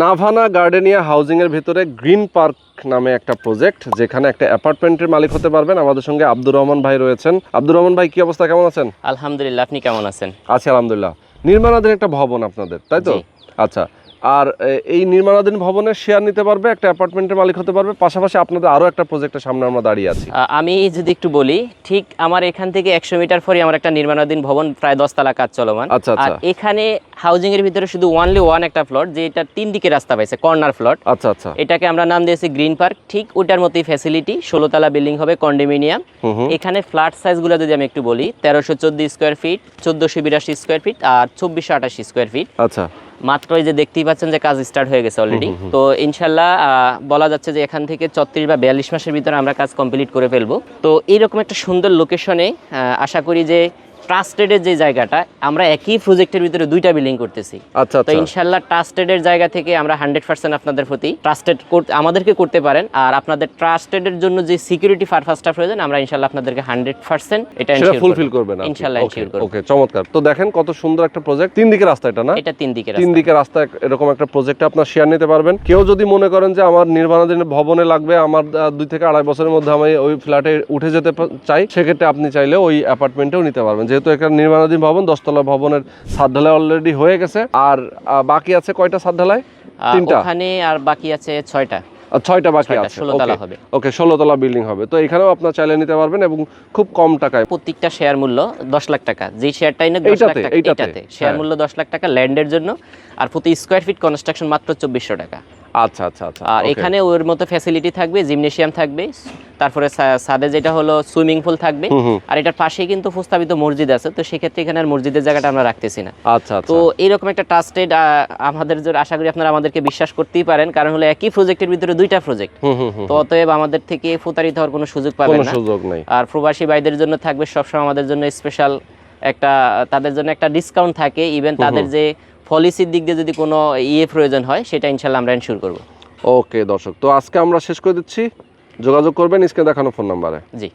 Navana gardenia হাউজিংয়ের এর ভিতরে green park নামে একটা প্রজেক্ট যেখানে একটা অ্যাপার্টমেন্টের মালিক হতে পারবেন। আমাদের সঙ্গে আব্দুর রহমান ভাই রয়েছেন। আব্দুর রহমান ভাই কি অবস্থা? কেমন আছেন? আলহামদুলিল্লাহ আপনি কেমন আছেন? আছি আলহামদুলিল্লাহ। নির্মাণাধীন একটা ভবন আপনাদের তাই তো? আচ্ছা আর এই নির্মাণাধীন ভবনের শেয়ার নিতে পারবে একটা অ্যাপার্টমেন্টের মালিক হতে পারবে পাশাপাশি আপনাদের আরও একটা প্রজেক্টের সামনে আমরা দাঁড়িয়ে আছি। আমি যদি একটু বলি ঠিক আমার এখান থেকে একশো মিটার পরে আমার একটা নির্মাণাধীন ভবন প্রায় দশতলা কাজ চলমান। আচ্ছা, আর আচ্ছা। এখানে হাউজিং এর ভিতরে শুধু ওয়ানলি ওয়ান একটা ফ্লট যে এটা তিন দিকে রাস্তা পাইছে কর্নার ফ্লট আচ্ছা আচ্ছা। এটাকে আমরা নাম দিয়েছি গ্রিন পার্ক ঠিক ওটার মতোই ফ্যাসিলিটি ষোলোতলা বিল্ডিং হবে কন্ডোমিনিয়াম এখানে ফ্ল্যাট সাইজগুলো যদি আমি একটু বলি তেরোশো চোদ্দ স্কোয়ার ফিট চোদ্দশো বিরাশি স্কোয়ার ফিট আর চব্বিশশো আটাশি স্কোয়ার ফিট আচ্ছা। মাত্র এই যে দেখতেই পাচ্ছেন যে কাজ স্টার্ট হয়ে গেছে অলরেডি তো ইনশাল্লাহ বলা যাচ্ছে যে এখান থেকে ছত্রিশ বা বিয়াল্লিশ মাসের ভিতরে আমরা কাজ কমপ্লিট করে ফেলব। তো এইরকম একটা সুন্দর লোকেশনে আশা করি যে ট্রাস্টেডের যে জায়গাটা আমরা একই প্রজেক্টের ভিতরে দুইটা বিল্ডিং করতেছি। আচ্ছা তো আচ্ছা। ইনশাল্লাহ ট্রাস্টেডের জায়গা থেকে আমরা হান্ড্রেড পার্সেন্ট আপনাদের প্রতি ট্রাস্টেড আমাদেরকে করতে পারেন। আর আপনাদের ট্রাস্টেডের জন্য যে সিকিউরিটি পারপাসটা প্রয়োজন আমরা ইনশাল্লাহ আপনাদেরকে হান্ড্রেড পার্সেন্ট এটা ফুলফিল করব। করবেন ইনশাল্লাহ। ওকে চমৎকার। তো দেখেন কত সুন্দর একটা প্রজেক্ট তিন দিকে রাস্তা এটা না? এটা তিন দিকে তিন দিকে রাস্তা এরকম একটা প্রজেক্টে আপনার শেয়ার নিতে পারবেন। কেউ যদি মনে করেন যে আমার নির্মাণাধীন ভবনে লাগবে আমার দুই থেকে আড়াই বছরের মধ্যে আমি ওই ফ্ল্যাটে উঠে যেতে চাই সেক্ষেত্রে আপনি চাইলে ওই অ্যাপার্টমেন্টেও নিতে পারবেন। যেহেতু একটা নির্মাণাধীন ভবন দশতলা ভবনের ছাদ ঢালাই অলরেডি হয়ে গেছে। আর বাকি আছে কয়টা ছাদ ঢালাই তিনটা? ওখানে আর বাকি আছে ছয়টা। ছয়টা বাকি আছে। 16 হবে। ওকে ষোলো তলা বিল্ডিং হবে। তো এখানেও আপনার চাইলে নিতে পারবেন এবং খুব কম টাকায়। প্রত্যেকটা শেয়ার মূল্য দশ লাখ টাকা। যে শেয়ারটাই না দশ লাখ টাকা এটাতে শেয়ার হ্যাঁ। মূল্য দশ লাখ টাকা ল্যান্ডের জন্য। আর প্রতি স্কোয়ার ফিট কনস্ট্রাকশন মাত্র চব্বিশশো টাকা। আচ্ছা আচ্ছা আচ্ছা। আর এখানে ওর মতো ফ্যাসিলিটি থাকবে জিমনেশিয়াম থাকবে তারপরে সা- ছাদে যেটা হলো সুইমিং পুল থাকবে। আর এটার পাশেই কিন্তু প্রস্তাবিত মসজিদ আছে তো সেক্ষেত্রে এখানে আর মসজিদের জায়গাটা আমরা রাখতেছি না। আচ্ছা আচ্ছা। তো একটা ট্রাস্টেড আমাদের আশা করি আপনারা আমাদেরকে বিশ্বাস করতেই পারেন কারণ হলো একই প্রজেক্টের ভিতরে দুইটা প্রজেক্ট তো অতএব আমাদের থেকে প্রতারিত হওয়ার কোনো সুযোগ পাবেন না। সুযোগ নেই। আর প্রবাসী ভাইদের জন্য থাকবে সবসময় আমাদের জন্য স্পেশাল একটা তাদের জন্য একটা ডিসকাউন্ট থাকে ইভেন তাদের যে পলিসির দিক দিয়ে যদি কোনো ইয়ে প্রয়োজন হয় সেটা ইনশাল্লাহ আমরা এনশিওর করব। ওকে দর্শক। তো আজকে আমরা শেষ করে দিচ্ছি। যোগাযোগ করবেন স্ক্রিনে দেখানো ফোন নাম্বারে জি।